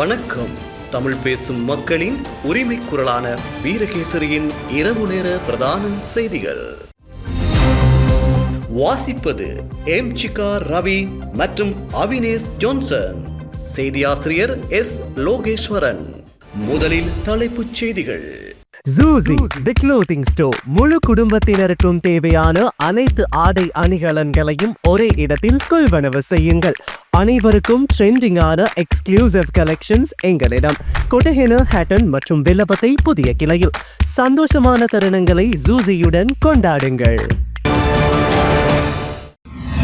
வணக்கம். தமிழ் பேசும் மக்களின் உரிமை குரலான வீரகேசரியின் இரவு நேர பிரதான செய்திகள். வாசிப்பது எம் சிகா ரவி மற்றும் அவினேஷ் ஜோன்சன். செய்தியாசிரியர் எஸ் லோகேஸ்வரன். முதலில் தலைப்புச் செய்திகள். ஜூசி தி க்ளோத்திங் ஸ்டோர் முழு குடும்பத்தினருக்கும் தேவையான அனைத்து ஆடை அணிகலன்களையும் ஒரே இடத்தில் கொள்வனவு செய்யுங்கள். அனைவருக்கும் ட்ரெண்டிங்கான எக்ஸ்க்ளூசிவ் கலெக்ஷன்ஸ் எங்களிடம். கொடஹென ஹேட்டன் மற்றும் வில்லபத்தை புதிய கிளையில். சந்தோஷமான தருணங்களை ஜூசியுடன் கொண்டாடுங்கள்.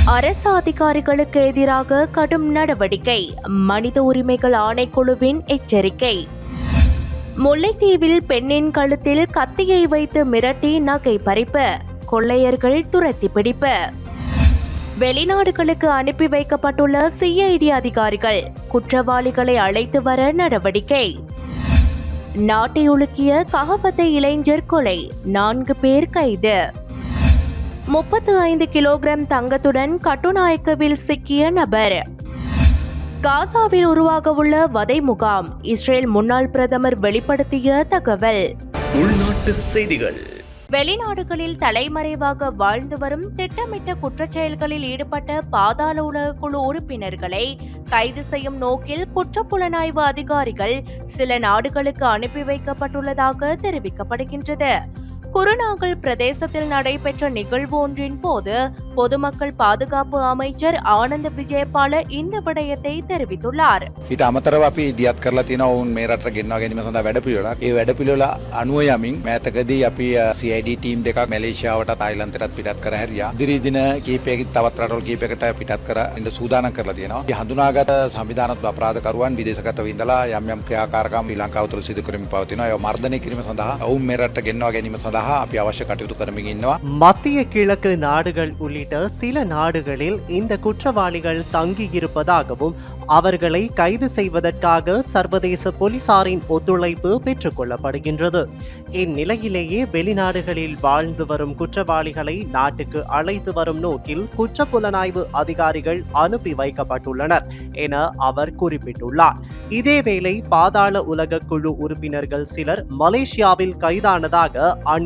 அரசு அதிகாரிகளுக்கு எதிராக கடும் நடவடிக்கை. மனித உரிமைகள் ஆணைக்குழுவின் எச்சரிக்கை. முல்லைத்தீவில் பெண்ணின் கழுத்தில் கத்தியை வைத்து மிரட்டி நகை பறிப்பு கொள்ளையர்கள் துரத்தி பிடிப்பு. வெளிநாடுகளுக்கு அனுப்பி வைக்கப்பட்டுள்ள சிஐடி அதிகாரிகள் குற்றவாளிகளை அழைத்து வர நடவடிக்கை. நாட்டை உலுக்கிய ககவத்தை இளைஞர் கொலை நான்கு பேர் கைது. முப்பத்து ஐந்து கிலோகிராம் தங்கத்துடன் கட்டுநாயக்கவில் சிக்கிய நபர் காசாவில் உருவாகவுள்ள வதை முகாம் இஸ்ரேல் முன்னாள் பிரதமர் வெளிப்படுத்திய தகவல். உள்நாட்டு செய்திகள். வெளிநாடுகளில் தலைமறைவாக வாழ்ந்து வரும் திட்டமிட்ட குற்றச்செயல்களில் ஈடுபட்ட பாதாள உலக குழு உறுப்பினர்களை கைது செய்யும் நோக்கில் குற்றப்புலனாய்வு அதிகாரிகள் சில நாடுகளுக்கு அனுப்பி வைக்கப்பட்டுள்ளதாக தெரிவிக்கப்படுகின்றது. குருநாகல் பிரதேசத்தில் நடைபெற்ற நிகழ்வு ஒன்றின் போது பொதுமக்கள் பாதுகாப்பு அமைச்சர் ஆனந்த் விஜயபால இந்த விடயத்தை தெரிவித்துள்ளார் ඊට අමතරව අපි ඉදියත් කරලා තියෙන ඔවුන් මේ රට ගෙන්වා ගැනීම සඳහා වැඩපිළිවෙලක්. ඒ වැඩපිළිවෙල අනුව යමින් මෑතකදී අපි අ, CID ටීම් දෙකක් මැලේසියාවට තායිලන්තයටත් පිටත් කර හැරියා. ඉදිරි දින කීපයකින් තවත් රටවල් කීපයකට පිටත් කර ඉන්න සූදානම් කරලා තියෙනවා. ඒ හඳුනාගත සංවිධානාත්මක අපරාධකරුවන් විදේශගතව ඉඳලා යම් යම් ක්‍රියාකාරකම් ශ්‍රී ලංකාව තුළ සිදු කරමින් පවතිනවා. ඒවා මර්ධනය කිරීම සඳහා ඔවුන් මේ රට ගෙන්වා ගැනීම සඳහා අපි අවශ්‍ය කටයුතු කරමින් ඉන්නවා. மத்திய கிழக்கு நாடுகள் உள்ளிட்ட சில நாடுகளில் இந்த குற்றவாளிகள் தங்கியிருப்பதாகவும் அவர்களை கைது செய்வதற்காக சர்வதேச போலீசாரின் ஒத்துழைப்பு பெற்றுக்கொள்ளப்படுகின்றது இந்நிலையிலேயே வெளிநாடுகளில் வாழ்ந்து வரும் குற்றவாளிகளை நாட்டுக்கு அழைத்து வரும் நோக்கில் குற்றப்புலனாய்வு அதிகாரிகள் அனுப்பி வைக்கப்பட்டுள்ளனர் என அவர் குறிப்பிட்டுள்ளார் இதேவேளை பாதாள உலக குழு உறுப்பினர்கள் சிலர் மலேசியாவில் கைதானதாக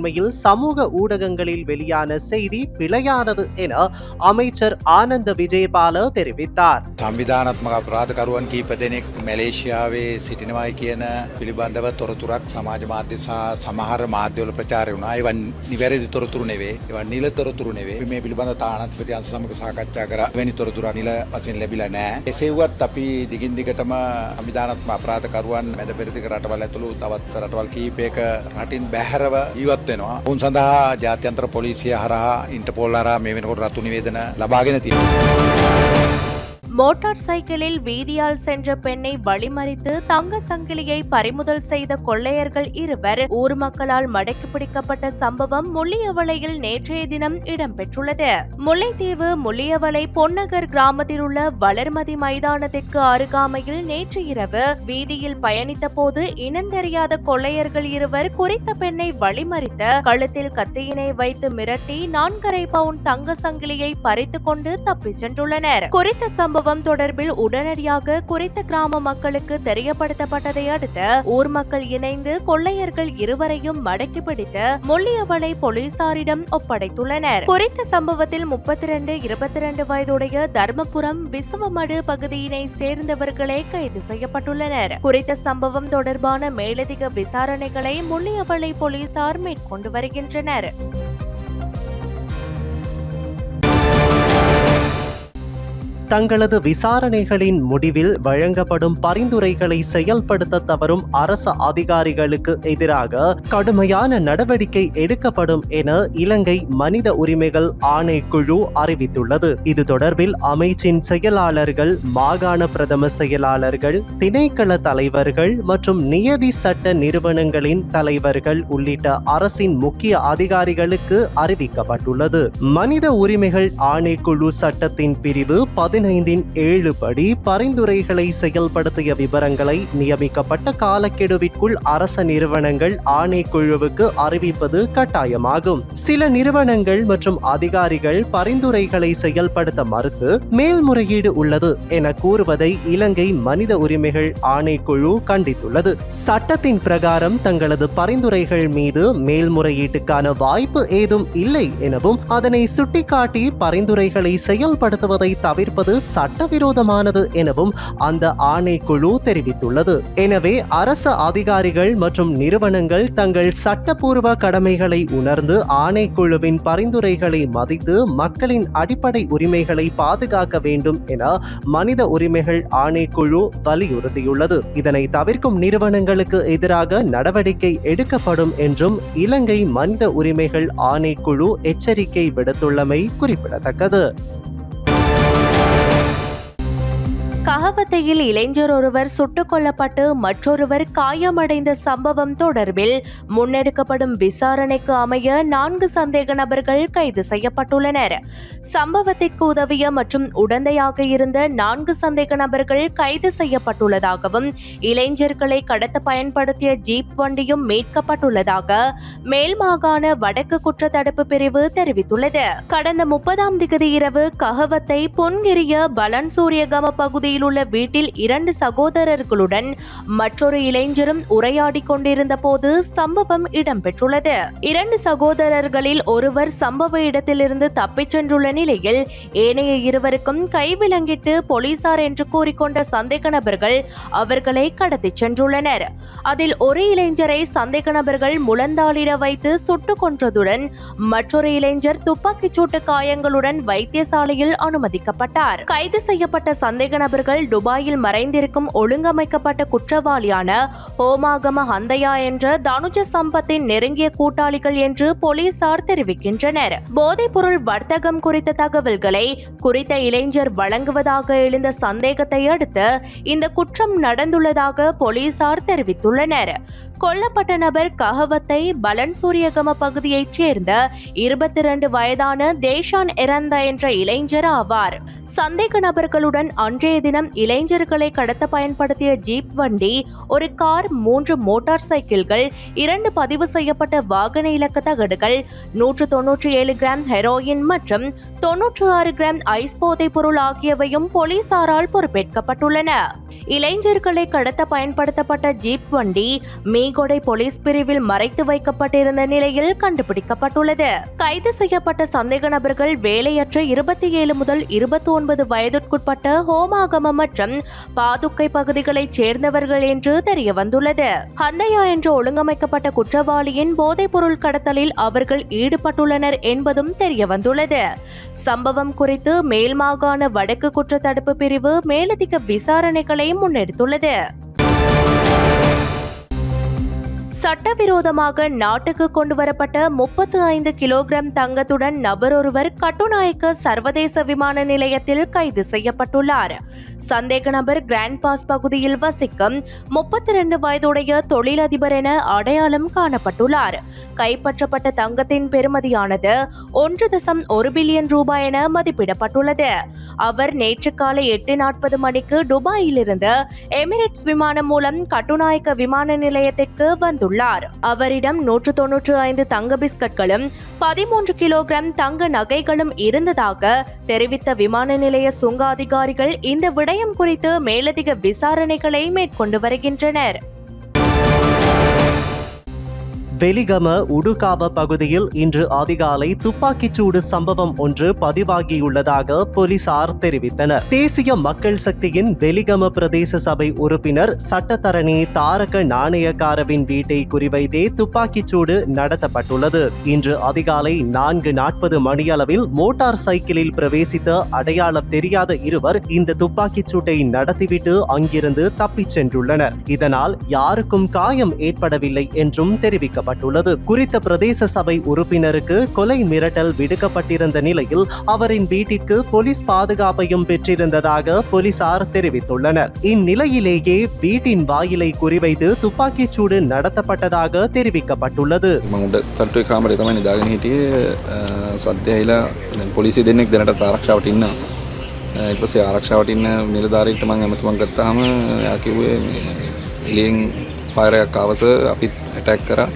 அண்மையில் சமூக ஊடகங்களில் வெளியான செய்தி பிழையானது என அமைச்சர் ஆனந்த விஜயபால தெரிவித்தார் සංවිධානත්මක අපරාධකරුවන් කීප දෙනෙක් මැලේෂියාවේ සිටිනවායි කියන පිළිබඳව තොරතුරක් සමාජ මාධ්‍ය සහ සමහර මාධ්‍යවල ප්‍රචාරය වුණා. ඒවා නිවැරදි තොරතුරු නෙවෙයි. ඒවා නිල තොරතුරු නෙවෙයි. අපි මේ පිළිබඳව තානාධිපති අංශ සමග සාකච්ඡා කරා. වෙනි තොරතුරු නිල වශයෙන් ලැබිලා නැහැ. එසේ වුවත් අපි දිගින් දිගටම සංවිධානාත්මක අපරාධකරුවන් මැද පෙරදිග රටවල් ඇතුළු තවත් රටවල් කීපයක රටින් බැහැරව ජීවත් වෙනවා. ඔවුන් සඳහා ජාත්‍යන්තර පොලිසිය හරහා ඉන්ටර්පෝල් හරහා මේ වෙනකොට රතු නිවේදන ලබාගෙන තියෙනවා. மோட்டார் சைக்கிளில் வீதியால் சென்ற பெண்ணை வழிமறித்து தங்க சங்கிலியை பறிமுதல் செய்த கொள்ளையர்கள் இருவர். ஊர் மக்களால் மடக்கி பிடிக்கப்பட்ட சம்பவம் முள்ளியவளையில் நேற்றைய தினம் இடம்பெற்றுள்ளது. முல்லைத்தீவு முள்ளியவளை பொன்னகர் கிராமத்தில் உள்ள வளர்மதி மைதானத்திற்கு அருகாமையில் நேற்று இரவு வீதியில் பயணித்த போது இனந்தெரியாத கொள்ளையர்கள் இருவர் குறித்த பெண்ணை வழிமறித்து கழுத்தில் கத்தியினை வைத்து மிரட்டி நான்கரை பவுன் தங்க சங்கிலியை பறித்துக் கொண்டு தப்பிச் சென்றுள்ளனர். குறித்த சம்பவம் தொடர்பில் உடனடியாக குறித்த கிராம மக்களுக்கு தெரியப்படுத்தப்பட்டதை அடுத்து ஊர் மக்கள் இணைந்து கொள்ளையர்கள் இருவரையும் மடக்கி பிடித்து முள்ளியவளை போலீசாரிடம் ஒப்படைத்துள்ளனர். குறித்த சம்பவத்தில் முப்பத்தி ரெண்டு இருபத்தி இரண்டு வயதுடைய தர்மபுரம் விசுவமடு பகுதியினை சேர்ந்தவர்களே கைது செய்யப்பட்டுள்ளனர். குறித்த சம்பவம் தொடர்பான மேலதிக விசாரணைகளை முள்ளியவளை போலீசார் மேற்கொண்டு வருகின்றனர். தங்களது விசாரணைகளின் முடிவில் வழங்கப்படும் பரிந்துரைகளை செயல்படுத்த தவறும் அரசு அதிகாரிகளுக்கு எதிராக கடுமையான நடவடிக்கை எடுக்கப்படும் என இலங்கை மனித உரிமைகள் ஆணைக்குழு அறிவித்துள்ளது. இது தொடர்பில் அமைச்சின் செயலாளர்கள் மாகாண பிரதம செயலாளர்கள் திணைக்கள தலைவர்கள் மற்றும் நியதி சட்ட நிறுவனங்களின் தலைவர்கள் உள்ளிட்ட அரசின் முக்கிய அதிகாரிகளுக்கு அறிவிக்கப்பட்டுள்ளது. மனித உரிமைகள் ஆணைக்குழு சட்டத்தின் பிரிவு பதினெட்டு பதினைந்தின் ஏழு படி பரிந்துரைகளை செயல்படுத்திய விவரங்களை நியமிக்கப்பட்ட காலக்கெடுவிற்குள் அரச நிறுவனங்கள் ஆணைக்குழுவுக்கு அறிவிப்பது கட்டாயமாகும். சில நிறுவனங்கள் மற்றும் அதிகாரிகள் பரிந்துரைகளை செயல்படுத்த மறுத்து மேல்முறையீடு உள்ளது என கூறுவதை இலங்கை மனித உரிமைகள் ஆணைக்குழு கண்டித்துள்ளது. சட்டத்தின் பிரகாரம் தங்களது பரிந்துரைகள் மீது மேல்முறையீட்டுக்கான வாய்ப்பு ஏதும் இல்லை எனவும் அதனை சுட்டிக்காட்டி பரிந்துரைகளை செயல்படுத்துவதை தவிர்ப்பது சட்டவிரோதமானது எனவும் அந்த ஆணைக்குழு தெரிவித்துள்ளது. எனவே அரசு அதிகாரிகள் மற்றும் நிறுவனங்கள் தங்கள் சட்டப்பூர்வ கடமைகளை உணர்ந்து ஆணைக்குழுவின் பரிந்துரைகளை மதித்து மக்களின் அடிப்படை உரிமைகளை பாதுகாக்க வேண்டும் என மனித உரிமைகள் ஆணைக்குழு வலியுறுத்தியுள்ளது. இதனை தவிர்க்கும் நிறுவனங்களுக்கு எதிராக நடவடிக்கை எடுக்கப்படும் என்றும் இலங்கை மனித உரிமைகள் ஆணைக்குழு எச்சரிக்கை விடுத்துள்ளமை குறிப்பிடத்தக்கது. கஹவத்தையில் இளைஞர் ஒருவர் சுட்டுக் கொல்லப்பட்டு மற்றொருவர் காயமடைந்த சம்பவம் தொடர்பில் முன்னெடுக்கப்படும் விசாரணைக்கு அமைய நான்கு சந்தேக நபர்கள் கைது செய்யப்பட்டுள்ளனர். சம்பவத்திற்கு உதவிய மற்றும் உடந்தையாக இருந்த நான்கு சந்தேக நபர்கள் கைது செய்யப்பட்டுள்ளதாகவும் இளைஞர்களை கடத்த பயன்படுத்திய ஜீப் வண்டியும் மீட்கப்பட்டுள்ளதாக மேல் மாகாண வடக்கு குற்றத்தடுப்பு பிரிவு தெரிவித்துள்ளது. கடந்த முப்பதாம் திகதி இரவு கஹவத்தை பொன்கிரிய பலன் சூரியகம பகுதியில் உள்ள வீட்டில் இரண்டு சகோதரர்களுடன் மற்றொரு இளைஞரும் உரையாடிக் கொண்டிருந்த போது சம்பவம் இடம்பெற்றுள்ளது. இரண்டு சகோதரர்களில் ஒருவர் சம்பவ இடத்திலிருந்து தப்பிச் சென்றுள்ள நிலையில் ஏனைய இருவருக்கும் கைவிலங்கிட்டு போலீசார் என்று கூறிக்கொண்ட சந்தேக நபர்கள் அவர்களை கடத்திச் சென்றுள்ளனர். அதில் ஒரு இளைஞரை சந்தேக நபர்கள் முழந்தாளிட வைத்து சுட்டுக் கொன்றதுடன் மற்றொரு இளைஞர் துப்பாக்கிச் சூட்டு காயங்களுடன் வைத்தியசாலையில் அனுமதிக்கப்பட்டார். கைது செய்யப்பட்ட சந்தேக அவர்கள் துபாயில் மறைந்திருக்கும் ஒழுங்கமைக்கப்பட்ட குற்றவாளியான ஹோமாகம ஹந்தையா என்ற தனுஜ சம்பத்தின் நெருங்கிய கூட்டாளிகள் என்று போலீசார் தெரிவிக்கின்றனர். போதைப்பொருள் வர்த்தகம் குறித்த தகவல்களை குறித்த இளைஞர் வழங்குவதாக எழுந்த சந்தேகத்தை அடுத்து இந்த குற்றம் நடந்துள்ளதாக போலீசார் தெரிவித்துள்ளனர். கொல்லப்பட்ட நபர் கஹவத்தை பலன் சூரியகம பகுதியைச் சேர்ந்த இருபத்தி இரண்டு வயதான தேஷான் இறந்த என்ற இளைஞர் ஆவார். சந்தேக நபர்களுடன் அன்றைய தினம் இளைஞர்களை கடத்த பயன்படுத்திய ஜீப் வண்டி ஒரு கார் மூன்று மோட்டார் சைக்கிள்கள் இரண்டு பதிவு செய்யப்பட்ட வாகன இலக்க தகடுகள் நூற்று தொன்னூற்றி ஏழு கிராம் ஹெரோயின் மற்றும் தொன்னூற்று ஆறு கிராம் ஐஸ் போதைப் பொருள் ஆகியவையும் போலீசாரால் பொறுப்பேற்கப்பட்டுள்ளன. இளைஞர்களை கடத்த பயன்படுத்தப்பட்ட ஜீப் வண்டி மீகொடை போலீஸ் பிரிவில் மறைத்து வைக்கப்பட்டிருந்த நிலையில் கண்டுபிடிக்கப்பட்டுள்ளது. கைது செய்யப்பட்ட சந்தேக நபர்கள் வேலையற்ற இருபத்தி ஏழு முதல் இருபத்தி ஒன்பது வயதிற்குட்பட்ட ஹோமாகம மற்றும் பாதுக்கை பகுதிகளைச் சேர்ந்தவர்கள் என்று தெரிய வந்துள்ளது ஹந்தையா என்ற ஒழுங்கமைக்கப்பட்ட குற்றவாளியின் போதைப்பொருள் கடத்தலில் அவர்கள் ஈடுபட்டுள்ளனர் என்பதும் தெரிய வந்துள்ளது சம்பவம் குறித்து மேல் மாகாண வடக்கு குற்றத்தடுப்பு பிரிவு மேலதிக விசாரணைகளை முன்னெடுத்துள்ளது. சட்டவிரோதமாக நாட்டுக்கு கொண்டு வரப்பட்ட முப்பத்து ஐந்து கிலோகிராம் தங்கத்துடன் நபர் ஒருவர் கட்டுநாயக்க சர்வதேச விமான நிலையத்தில் கைது செய்யப்பட்டுள்ளார். சந்தேக நபர் கிராண்ட் பாஸ் பகுதியில் வசிக்கும் முப்பத்தி இரண்டு வயதுடைய தொழிலதிபர் என அடையாளம் காணப்பட்டுள்ளார். கைப்பற்றப்பட்ட தங்கத்தின் பெறுமதியானது ஒன்று தசம் ஒரு பில்லியன் ரூபாய் என மதிப்பிடப்பட்டுள்ளது. அவர் நேற்று காலை எட்டு நாற்பது மணிக்கு துபாயிலிருந்து எமிரேட்ஸ் விமானம் மூலம் கட்டுநாயக்க விமான நிலையத்திற்கு வந்துள்ளார். அவரிடம் நூற்று தொன்னூற்று ஐந்து தங்க பிஸ்கட்களும் பதிமூன்று கிலோகிராம் தங்க நகைகளும் இருந்ததாக தெரிவித்த விமான நிலைய சுங்க அதிகாரிகள் இந்த விடயம் குறித்து மேலதிக விசாரணைகளை மேற்கொண்டு வருகின்றனர். வெலிகம உடுகாவ பகுதியில் இன்று அதிகாலை துப்பாக்கிச்சூடு சம்பவம் ஒன்று பதிவாகியுள்ளதாக போலீசார் தெரிவித்தனர். தேசிய மக்கள் சக்தியின் வெலிகம பிரதேச சபை உறுப்பினர் சட்டத்தரணி தாரக நாணயக்காரவின் வீட்டை குறிவைத்தே துப்பாக்கிச்சூடு நடத்தப்பட்டுள்ளது. இன்று அதிகாலை நான்கு நாற்பது மணியளவில் மோட்டார் சைக்கிளில் பிரவேசித்த அடையாளம் தெரியாத இருவர் இந்த துப்பாக்கிச் சூட்டை நடத்திவிட்டு அங்கிருந்து தப்பிச் சென்றுள்ளனர். இதனால் யாருக்கும் காயம் ஏற்படவில்லை என்றும் தெரிவிக்கப்பட்டுள்ளது குறித்த பிரதேச சபை உறுப்பினருக்கு கொலை மிரட்டல் விடுக்கப்பட்டிருந்த நிலையில் அவரின் வீட்டிற்கு போலீஸ் பாதுகாப்பையும் பெற்றிருந்ததாக போலீசார் தெரிவித்துள்ளனர் இந்நிலையிலேயே வீட்டின் வாயிலை குறிவைத்து துப்பாக்கிச் சூடு நடத்தப்பட்டதாக தெரிவிக்கப்பட்டுள்ளது මං උඩ තට්ටුවේ කාමරේ තමයි නිදාගෙන හිටියේ අ, සද්‍ය ඇහිලා දැන් පොලිසිය දෙන්නෙක් දැනටත් ආරක්ෂාවට ඉන්නවා ඊට පස්සේ ආරක්ෂාවට ඉන්න නිලධාරීන්ට මම ඇමතුමක් ගත්තාම එයා කිව්වේ මේ එළියෙන් ෆයර් එකක් ආවස අපිත් ඇටැක් කරා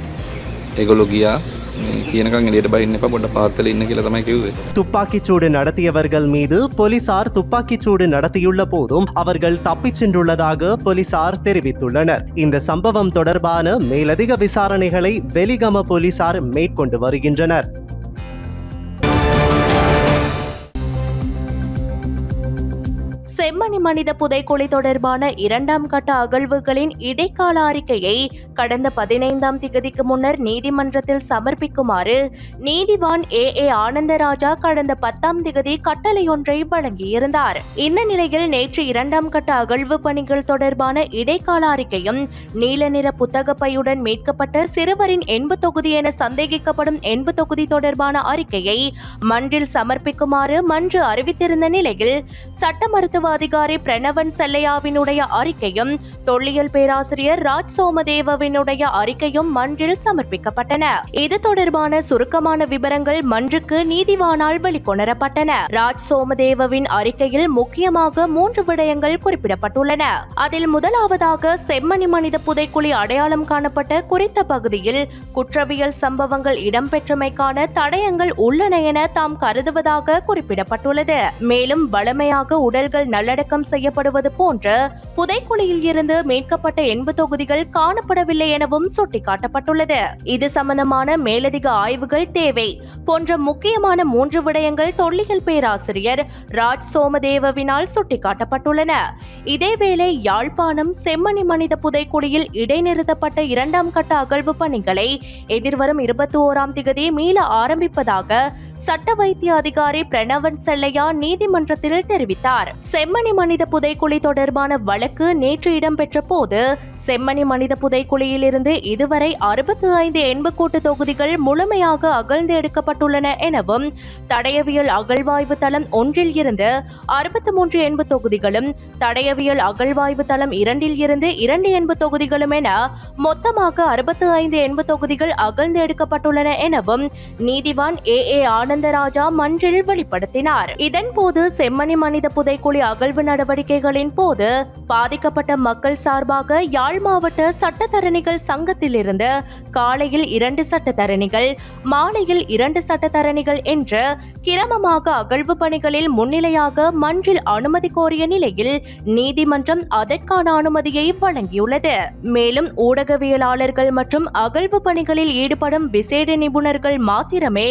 ඒගොල්ලෝ ගියා මේ කියනකම් එළියට බහින්න එපා පොඩ්ඩක් පාත්තල ඉන්න කියලා තමයි කිව්වේ துப்பாக்கிச்சூடு நடத்தியவர்கள் மீது போலீசார் துப்பாக்கிச்சூடு நடத்தியுள்ள போதும் அவர்கள் தப்பிச் சென்றுள்ளதாக போலீசார் தெரிவித்துள்ளனர் இந்த சம்பவம் தொடர்பான மேலதிக விசாரணைகளை வெலிகம போலீசார் மேற்கொண்டு வருகின்றனர் செம்மணி மனித புதைக்குழி தொடர்பான இரண்டாம் கட்ட அகழ்வுகளின் இடைக்கால அறிக்கையை கடந்த பதினைந்தாம் திகதிக்கு முன்னர் நீதிமன்றத்தில் சமர்ப்பிக்குமாறு நீதிவான் ஏ. ஏ. ஆனந்தராஜா கடந்த பத்தாம் திகதி கட்டளையொன்றை வழங்கியிருந்தார். இந்த நிலையில் நேற்று இரண்டாம் கட்ட அகழ்வு பணிகள் தொடர்பான இடைக்கால அறிக்கையும் நீல நிற புத்தகப்பையுடன் மீட்கப்பட்ட சிறுவரின் எண்பு தொகுதி என சந்தேகிக்கப்படும் எண்பு தொகுதி தொடர்பான அறிக்கையை மன்றில் சமர்ப்பிக்குமாறு மன்று அறிவித்திருந்த நிலையில் சட்ட மருத்துவ அதிகாரி பிரணவன் செல்லையாவினுடைய அறிக்கையும் தொல்லியல் பேராசிரியர் ராஜ் சோமதேவவினுடைய அறிக்கையும் மன்றில் சமர்ப்பிக்கப்பட்டன. இது தொடர்பான சுருக்கமான விவரங்கள் மன்றுக்கு நீதிவானால் வெளிக்கொணரப்பட்டன. ராஜ் சோமதேவவின் அறிக்கையில் முக்கியமாக மூன்று விடயங்கள் குறிப்பிடப்பட்டுள்ளன. அதில் முதலாவதாக செம்மணி மனித புதைக்குழி அடையாளம் காணப்பட்ட குறித்த பகுதியில் குற்றவியல் சம்பவங்கள் இடம்பெற்றமைக்கான தடயங்கள் உள்ளன என தாம் கருதுவதாக குறிப்பிடப்பட்டுள்ளது. மேலும் வளமையாக உடல்கள் நல்லடக்கம் செய்யப்படுவது போன்ற புதைக்குழியில் இருந்து மீட்கப்பட்ட எண்பு தொகுதிகள் காணப்படவில்லை எனவும் சுட்டிக்காட்டப்பட்டுள்ளது. இது சம்பந்தமான மேலதிக ஆய்வுகள் தேவை. போன்ற முக்கியமான மூன்று விடயங்கள் தொல்லியல் பேராசிரியர் ராஜ் சோமதேவவினால் சுட்டிக்காட்டப்பட்டுள்ளன. இதேவேளை யாழ்ப்பாணம் செம்மணி மனித புதைக்குழியில் இடைநிறுத்தப்பட்ட இரண்டாம் கட்ட அகழ்வு பணிகளை எதிர்வரும் இருபத்தி ஓராம் திகதி மீள ஆரம்பிப்பதாக சட்ட வைத்திய அதிகாரி பிரணவன் செல்லையா நீதிமன்றத்தில் தெரிவித்தார். செம்மணி மனித புதைக்குழி தொடர்பான வழக்கு நேற்று இடம்பெற்ற போது செம்மணி மனித புதைக்குழியிலிருந்து இதுவரை அறுபத்தி ஐந்து எண்புக்கூட்டு தொகுதிகள் முழுமையாக அகழ்ந்து எடுக்கப்பட்டுள்ளன எனவும் தடயவியல் அகழ்வாய்வு தளம் ஒன்றில் இருந்து அறுபத்தி மூன்று எண்பு தொகுதிகளும் தடயவியல் அகழ்வாய்வு தளம் இரண்டில் இருந்து இரண்டு எண்பு தொகுதிகளும் என மொத்தமாக அறுபத்தி ஐந்து எண்பு தொகுதிகள் அகழ்ந்து எடுக்கப்பட்டுள்ளன எனவும் நீதிவான் ஏ ஏ ஆனந்தராஜா மன்றில் வெளிப்படுத்தினார். இதன்போது செம்மணி மனித புதைக்குழி அகழ்வு நடவடிக்கைகளின் போது பாதிக்கப்பட்ட மக்கள் சார்பாக யாழ் மாவட்ட சட்டத்தரணிகள் சங்கத்திலிருந்து காலையில் இரண்டு சட்டத்தரணிகள் மாலையில் இரண்டு சட்டத்தரணிகள் என்று கிரமமாக அகழ்வு பணிகளில் முன்னிலையாக மன்றில் அனுமதி கோரிய நிலையில் நீதிமன்றம் அதற்கான அனுமதியை வழங்கியுள்ளது. மேலும் ஊடகவியலாளர்கள் மற்றும் அகழ்வு பணிகளில் ஈடுபடும் விசேட நிபுணர்கள் மாத்திரமே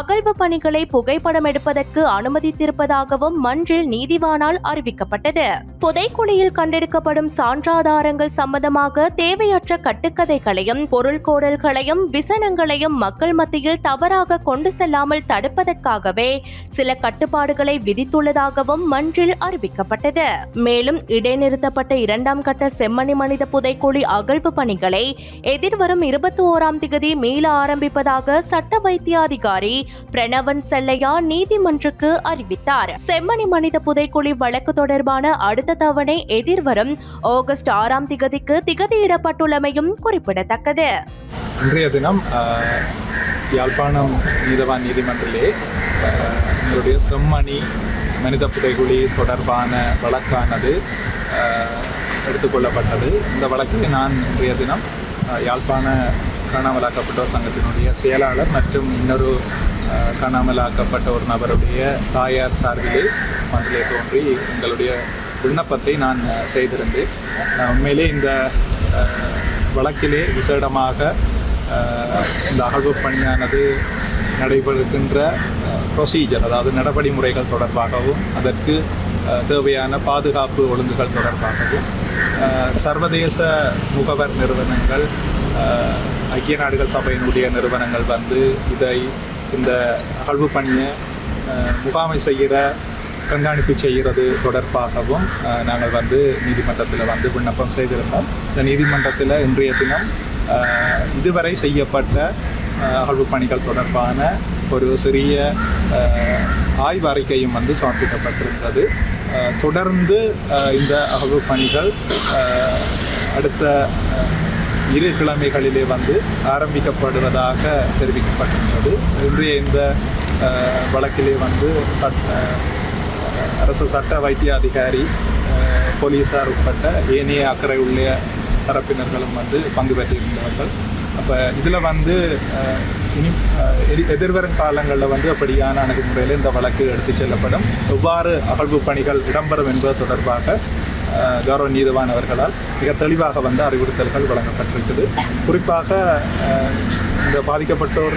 அகழ்வு பணிகளை புகைப்படம் எடுப்பதற்கு அனுமதித்திருப்பதாகவும் மன்றில் நீதிவானால் அறிவிக்கப்பட்டது. புதைக்குழியில் கண்டெடுக்கப்படும் சான்றாதாரங்கள் சம்பந்தமாக தேவையற்ற கட்டுக்கதைகளையும் பொருள்கோடல்களையும் விசனங்களையும் மக்கள் மத்தியில் தவறாக கொண்டு செல்லாமல் தடுப்பதற்காகவே சில கட்டுப்பாடுகளை விதித்துள்ளதாகவும் மன்றில் அறிவிக்கப்பட்டது. மேலும் இடைநிறுத்தப்பட்ட இரண்டாம் கட்ட செம்மணி மனித புதைக்குழி அகழ்வு பணிகளை எதிர்வரும் இருபத்தி ஓராம் திகதி மீள ஆரம்பிப்பதாக சட்ட வைத்திய அதிகாரி பிரணவன் செல்லையா நீதிமன்றுக்கு அறிவித்தார். செம்மணி மனித புதைக்குழி வழக்கு தொடர்பான அடுத்த தவணை எதிர்வரும் ஆகஸ்ட் ஆறாம் திகதிக்கு திகதியிடப்பட்டுள்ளமையும் குறிப்பிடத்தக்கது. இன்றைய தினம் யாழ்ப்பாணம் நீதவான் நீதிமன்றிலே எங்களுடைய செம்மணி மனித புதைகுழி தொடர்பான வழக்கானது எடுத்துக்கொள்ளப்பட்டது இந்த வழக்கில் நான் இன்றைய தினம் யாழ்ப்பாண காணாமலாக்கப்பட்டோர் சங்கத்தினுடைய செயலாளர் மற்றும் இன்னொரு காணாமலாக்கப்பட்ட ஒரு நபருடைய தாயார் சார்பிலே மன்றிலே தோன்றி எங்களுடைய விண்ணப்பத்தை நான் செய்திருந்தேன். உண்மையிலே இந்த வழக்கிலே விசேடமாக இந்த அகழ்வு பணியானது நடைபெறுகின்ற ப்ரொசீஜர் அதாவது நடவடிமுறைகள் தொடர்பாகவும் அதற்கு தேவையான பாதுகாப்பு ஒழுங்குகள் தொடர்பாகவும் சர்வதேச முகவர் நிறுவனங்கள் ஐக்கிய நாடுகள் சபையினுடைய நிறுவனங்கள் வந்து இதை இந்த அகழ்வு பணியை முகாமை செய்கிற கண்காணிப்பு செய்கிறது தொடர்பாகவும் நாங்கள் வந்து நீதிமன்றத்தில் வந்து விண்ணப்பம் செய்திருந்தோம். இந்த நீதிமன்றத்தில் இன்றைய தினம் இதுவரை செய்யப்பட்ட அகழ்வு பணிகள் தொடர்பான ஒரு சிறிய அஹ், ஆய்வு அறிக்கையும் வந்து சமர்ப்பிக்கப்பட்டிருந்தது. தொடர்ந்து இந்த அகழ்வு பணிகள் அடுத்த இரு கிழமைகளிலே வந்து ஆரம்பிக்கப்படுவதாக தெரிவிக்கப்பட்டிருந்தது இன்றைய இந்த வழக்கிலே வந்து சட்ட அரசு சட்ட வைத்திய அதிகாரி போலீஸார் போலீசார் உட்பட்ட ஏனைய அக்கறை உள்ள தரப்பினர்களும் வந்து பங்கு பெற்றிருந்தார்கள் அப்போ இதில் வந்து இனி எதி- எதிர்வரும் காலங்களில் வந்து அப்படியான அணுகுமுறையில் இந்த வழக்கு எடுத்துச் செல்லப்படும். எவ்வாறு அகழ்வு பணிகள் இடம்பெறும் என்பது தொடர்பாக கௌரவ நீதவானவர்களால் மிக தெளிவாக வந்து அறிவுறுத்தல்கள் வழங்கப்பட்டிருக்குது. குறிப்பாக இந்த பாதிக்கப்பட்டோர்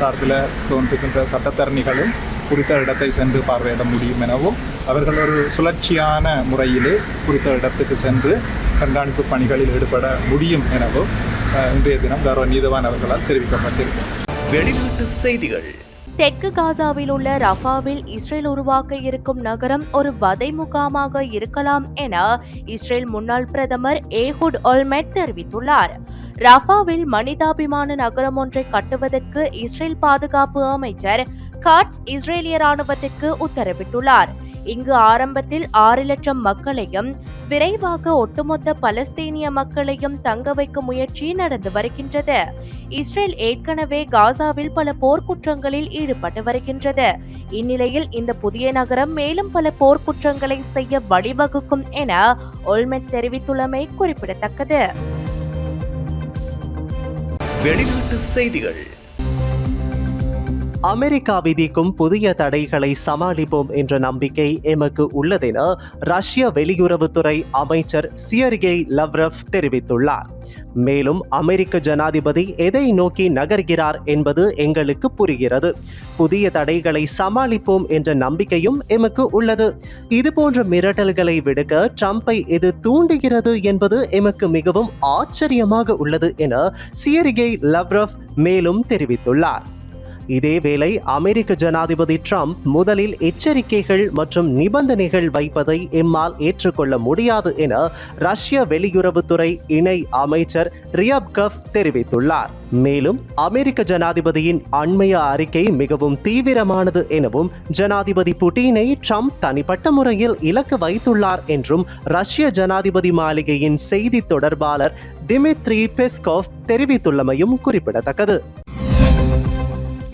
சார்பில் தோன்றுகின்ற சட்டத்தரணிகளும் குறித்த இடத்தை சென்று பார்வையிட முடியும் எனவும் அவர்கள் ஒரு சுழற்சியான முறையிலே குறித்த இடத்துக்கு சென்று கண்காணிப்பு பணிகளில் ஈடுபட முடியும் எனவும் இன்றைய தினம் கௌரவ நீதவான் அவர்களால் தெரிவிக்கப்பட்டிருக்கிறது. வெளிநாட்டு செய்திகள். தெற்கு காசாவில் உள்ள ரஃபாவில் இஸ்ரேல் உருவாக்க இருக்கும் நகரம் ஒரு வதை முகாமாக இருக்கலாம் என இஸ்ரேல் முன்னாள் பிரதமர் ஏஹுட் ஒல்மெட் தெரிவித்துள்ளார். ரஃபாவில் மனிதாபிமான நகரம் ஒன்றை கட்டுவதற்கு இஸ்ரேல் பாதுகாப்பு அமைச்சர் காட்ஸ் இஸ்ரேலிய ராணுவத்திற்கு உத்தரவிட்டுள்ளார். இங்கு ஆரம்பத்தில் ஆறு லட்சம் மக்களையும் விரைவாக ஒட்டுமொத்த பலஸ்தீனிய மக்களையும் தங்க வைக்கும் முயற்சி நடந்து வருகின்றது. இஸ்ரேல் ஏற்கனவே காசாவில் பல போர்க்குற்றங்களில் ஈடுபட்டு வருகின்றது. இந்நிலையில் இந்த புதிய நகரம் மேலும் பல போர்க்குற்றங்களை செய்ய வழிவகுக்கும் என ஒல்மெட் தெரிவித்துள்ளமை குறிப்பிடத்தக்கது. வெளிநாட்டு செய்திகள். அமெரிக்கா விதிக்கும் புதிய தடைகளை சமாளிப்போம் என்ற நம்பிக்கை எமக்கு உள்ளதென ரஷ்ய வெளியுறவுத்துறை அமைச்சர் சியர்கே லவ்ரவ் தெரிவித்துள்ளார். மேலும் அமெரிக்க ஜனாதிபதி எதை நோக்கி நகர்கிறார் என்பது எங்களுக்கு புரிகிறது. புதிய தடைகளை சமாளிப்போம் என்ற நம்பிக்கையும் எமக்கு உள்ளது. இதுபோன்ற மிரட்டல்களை விடுக்க ட்ரம்பை இது தூண்டுகிறது என்பது எமக்கு மிகவும் ஆச்சரியமாக உள்ளது என சியர்கேய் லவ்ரவ் மேலும் தெரிவித்துள்ளார். இதேவேளை அமெரிக்க ஜனாதிபதி ட்ரம்ப் முதலில் எச்சரிக்கைகள் மற்றும் நிபந்தனைகள் வைப்பதை எம்மால் ஏற்றுக்கொள்ள முடியாது என ரஷ்ய வெளியுறவுத்துறை இணை அமைச்சர் ரியப் கஃப் தெரிவித்துள்ளார். மேலும் அமெரிக்க ஜனாதிபதியின் அண்மைய அறிக்கை மிகவும் தீவிரமானது எனவும் ஜனாதிபதி புட்டினை ட்ரம்ப் தனிப்பட்ட முறையில் இலக்கு வைத்துள்ளார் என்றும் ரஷ்ய ஜனாதிபதி மாளிகையின் செய்தி தொடர்பாளர் திமித்ரி பெஸ்கோவ் தெரிவித்துள்ளமையும் குறிப்பிடத்தக்கது.